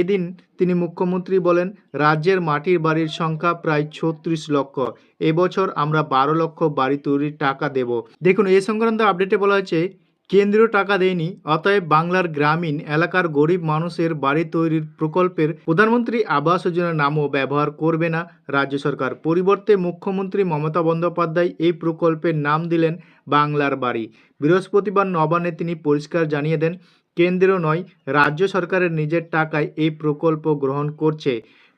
এদিন তিনি মুখ্যমন্ত্রী বলেন, রাজ্যের মাটির বাড়ির সংখ্যা প্রায় ছত্রিশ লক্ষ। এবছর আমরা বারো লক্ষ বাড়ি তৈরির টাকা দেব। দেখুন এই সংক্রান্ত আপডেটে বলা হয়েছে, কেন্দ্রীয় টাকা দেয়নি, অতএব বাংলার গ্রামীণ এলাকার গরিব মানুষের বাড়ি তৈরির প্রকল্পের প্রধানমন্ত্রী আবাস যোজনার নামও ব্যবহার করবে না রাজ্য সরকার। পরিবর্তে মুখ্যমন্ত্রী মমতা বন্দ্যোপাধ্যায় এই প্রকল্পের নাম দিলেন বাংলার বাড়ি। বৃহস্পতিবার নবান্নে তিনি পরিষ্কার জানিয়ে দেন কেন্দ্র নয়, রাজ্য সরকারের নিজের টাকায় এই প্রকল্প গ্রহণ করছে।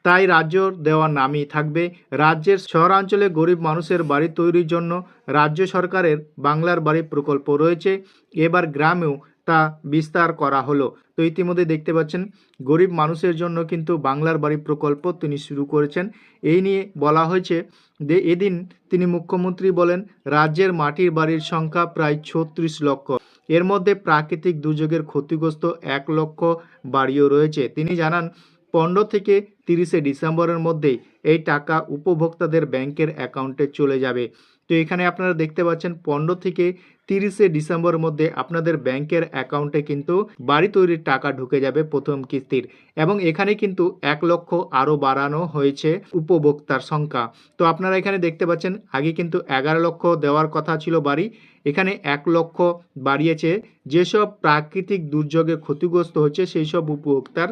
তাই রাজ্য দেওয়া নামই থাকবে রাজ্যের শহরাঞ্চলে গরিব মানুষের বাড়ি তৈরির জন্য রাজ্য সরকারের বাংলার বাড়ি প্রকল্প রয়েছে। এবার গ্রামেও তা বিস্তার করা হলো। তো ইতিমধ্যে দেখতে পাচ্ছেন, গরিব মানুষের জন্য কিন্তু বাংলার বাড়ি প্রকল্প তিনি শুরু করেছেন। এই নিয়ে বলা হয়েছে যে, এদিন তিনি মুখ্যমন্ত্রী বলেন, রাজ্যের মাটির বাড়ির সংখ্যা প্রায় ছত্রিশ লক্ষ। এর মধ্যে প্রাকৃতিক দুর্যোগের ক্ষতিগ্রস্ত এক লক্ষ বাড়িও রয়েছে। তিনি জানান, পনেরো থেকে তিরিশে ডিসেম্বরের মধ্যেই এই টাকা উপভোক্তাদের ব্যাংকের অ্যাকাউন্টে চলে যাবে। তো এখানে আপনারা দেখতে পাচ্ছেন, পনেরো থেকে তিরিশে ডিসেম্বরের মধ্যে আপনাদের ব্যাংকের অ্যাকাউন্টে কিন্তু বাড়ি তৈরির টাকা ঢুকে যাবে প্রথম কিস্তির এবং এখানে কিন্তু এক লক্ষ আরও বাড়ানো হয়েছে উপভোক্তার সংখ্যা। তো আপনারা এখানে দেখতে পাচ্ছেন, আগে কিন্তু এগারো লক্ষ দেওয়ার কথা ছিল বাড়ি, এখানে এক লক্ষ বাড়িয়েছে। যেসব প্রাকৃতিক দুর্যোগে ক্ষতিগ্রস্ত হচ্ছে সেই সব উপভোক্তার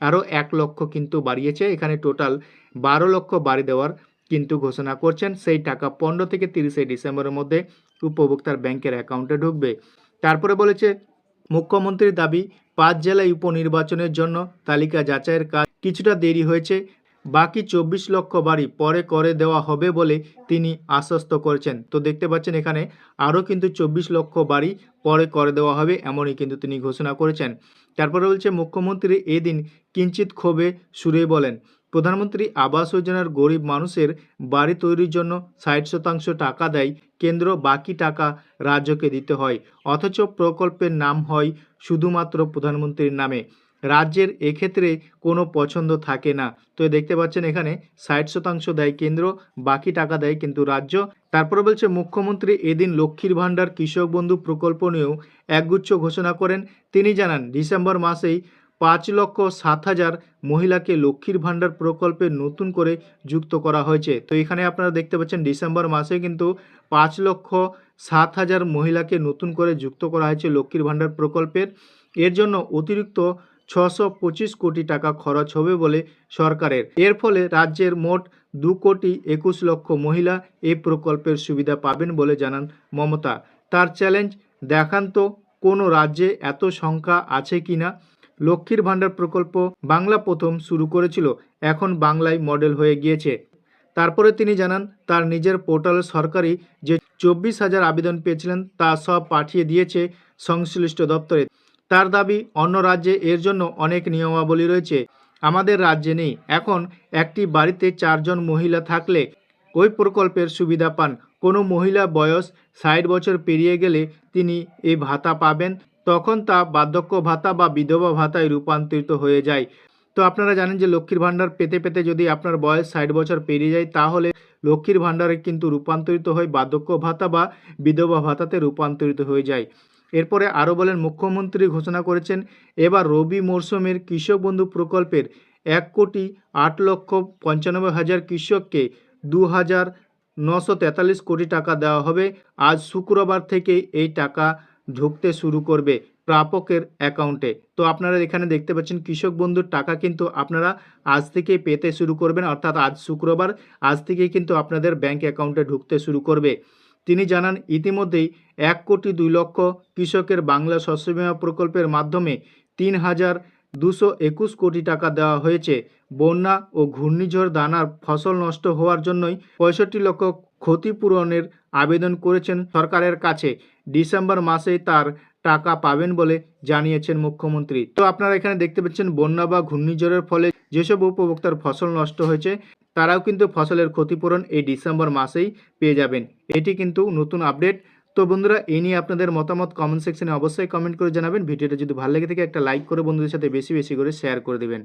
আরও এক লক্ষ কিন্তু বাড়িয়েছে। এখানে টোটাল বারো লক্ষ বাড়ি দেওয়ার কিন্তু ঘোষণা করছেন সেই টাকা পনেরো থেকে তিরিশে ডিসেম্বরের মধ্যে উপভোক্তার ব্যাংকের অ্যাকাউন্টে ঢুকবে। তারপরে বলেছে, মুখ্যমন্ত্রীর দাবি, পাঁচ জেলায় উপনির্বাচনের জন্য তালিকা যাচাইয়ের কাজ কিছুটা দেরি হয়েছে, বাকি চব্বিশ লক্ষ বাড়ি পরে করে দেওয়া হবে বলে তিনি আশ্বস্ত করেছেন। তো দেখতে পাচ্ছেন এখানে আরও কিন্তু চব্বিশ লক্ষ বাড়ি পরে করে দেওয়া হবে এমনই কিন্তু তিনি ঘোষণা করেছেন। তারপরে বলছে, মুখ্যমন্ত্রী এদিন কিঞ্চিত ক্ষোভে সুরে বলেন প্রধানমন্ত্রী আবাস যোজনার গরিব মানুষের বাড়ি তৈরির জন্য ষাট শতাংশ টাকা দেয় কেন্দ্র, বাকি টাকা রাজ্যকে দিতে হয়। অথচ প্রকল্পের নাম হয় শুধুমাত্র প্রধানমন্ত্রীর নামে। রাজ্যের এক্ষেত্রে কোনো পছন্দ থাকে না। তো দেখতে পাচ্ছেন এখানে ষাট শতাংশ দেয় কেন্দ্র, বাকি টাকা দেয় কিন্তু রাজ্য। তারপরে বলছে মুখ্যমন্ত্রী এদিন লক্ষ্মীর ভাণ্ডার কৃষক বন্ধু প্রকল্প নিয়েও একগুচ্ছ ঘোষণা করেন। তিনি জানান, ডিসেম্বর মাসেই পাঁচ লক্ষ সাত হাজার মহিলাকে লক্ষ্মীর ভাণ্ডার প্রকল্পে নতুন করে যুক্ত করা হয়েছে। তো এখানে আপনারা দেখতে পাচ্ছেন, ডিসেম্বর মাসে কিন্তু পাঁচ লক্ষ সাত হাজার মহিলাকে নতুন করে যুক্ত করা হয়েছে লক্ষ্মীর ভাণ্ডার প্রকল্পের এর জন্য অতিরিক্ত ছশো পঁচিশ কোটি টাকা খরচ হবে বলে সরকারের। এর ফলে রাজ্যের মোট দু কোটি একুশ লক্ষ মহিলা এই প্রকল্পের সুবিধা পাবেন বলে জানান মমতা। তার চ্যালেঞ্জ, দেখান তো কোনো রাজ্যে এত সংখ্যা আছে কি না লক্ষ্মীর ভাণ্ডার প্রকল্প বাংলা প্রথম শুরু করেছিল, এখন বাংলায় মডেল হয়ে গিয়েছে। তারপরে তিনি জানান, তার নিজের পোর্টালে সরকারি যে চব্বিশ হাজার আবেদন পেয়েছিলেন তা সব পাঠিয়ে দিয়েছে সংশ্লিষ্ট দপ্তরে। তার দাবি, অন্য রাজ্যে এর জন্য অনেক নিয়মাবলী রয়েছে। আমাদের রাজ্যে নেই। এখন একটি বাড়িতে চারজন মহিলা থাকলে ওই প্রকল্পের সুবিধা পান। কোনো মহিলা বয়স ষাট বছর পেরিয়ে গেলে তিনি এই ভাতা পাবেন। তখন তা বার্ধক্য ভাতা বা বিধবা ভাতায় রূপান্তরিত হয়ে যায়। তো আপনারা জানেন যে লক্ষ্মীর ভাণ্ডার পেতে পেতে যদি আপনার বয়স ষাট বছর পেরিয়ে যায়, তাহলে লক্ষ্মীর ভাণ্ডারে কিন্তু রূপান্তরিত হয় বার্ধক্য ভাতা বা বিধবা ভাতাতে রূপান্তরিত হয়ে যায়। এরপরে আরও বলেন, মুখ্যমন্ত্রী ঘোষণা করেছেন, এবার রবি মরশুমের কৃষক বন্ধু প্রকল্পের এক কোটি আট লক্ষ পঞ্চানব্বই হাজার কৃষককে দু হাজার নশো তেতাল্লিশ কোটি টাকা দেওয়া হবে। আজ শুক্রবার থেকে এই টাকা ঢুকতে শুরু করবে প্রাপকের অ্যাকাউন্টে। তো আপনারা এখানে দেখতে পাচ্ছেন, কৃষক বন্ধুর টাকা কিন্তু আপনারা আজ থেকেই পেতে শুরু করবেন, অর্থাৎ আজ শুক্রবার, আজ থেকেই কিন্তু আপনাদের ব্যাংক অ্যাকাউন্টে ঢুকতে শুরু করবে। তিনি জানান, ইতিমধ্যেই এক কোটি দুই লক্ষ কৃষকের বাংলা শস্য বীমা প্রকল্পের মাধ্যমে তিন হাজার দুশো একুশ কোটি টাকা দেওয়া হয়েছে। বন্যা ও ঘূর্ণিঝড় দানার ফসল নষ্ট হওয়ার জন্যই পঁয়ষট্টি লক্ষ ক্ষতিপূরণের আবেদন করেছেন সরকারের কাছে। ডিসেম্বর মাসেই তার টাকা পাবেন বলে জানিয়েছেন মুখ্যমন্ত্রী। তো আপনারা এখানে দেখতে পাচ্ছেন, বন্যা বা ঘূর্ণিঝড়ের ফলে যেসব উপভোক্তার ফসল নষ্ট হয়েছে, তারাও কিন্তু ফসলের ক্ষতিপূরণ এই ডিসেম্বর মাসেই পেয়ে যাবেন। এটি কিন্তু নতুন আপডেট। তো বন্ধুরা এই নিয়ে আপনাদের মতামত কমেন্ট সেকশনে অবশ্যই কমেন্ট করে জানাবেন। ভিডিওটা যদি ভালো লেগে থাকে, একটা লাইক করে বন্ধুদের সাথে বেশি বেশি করে শেয়ার করে দেবেন।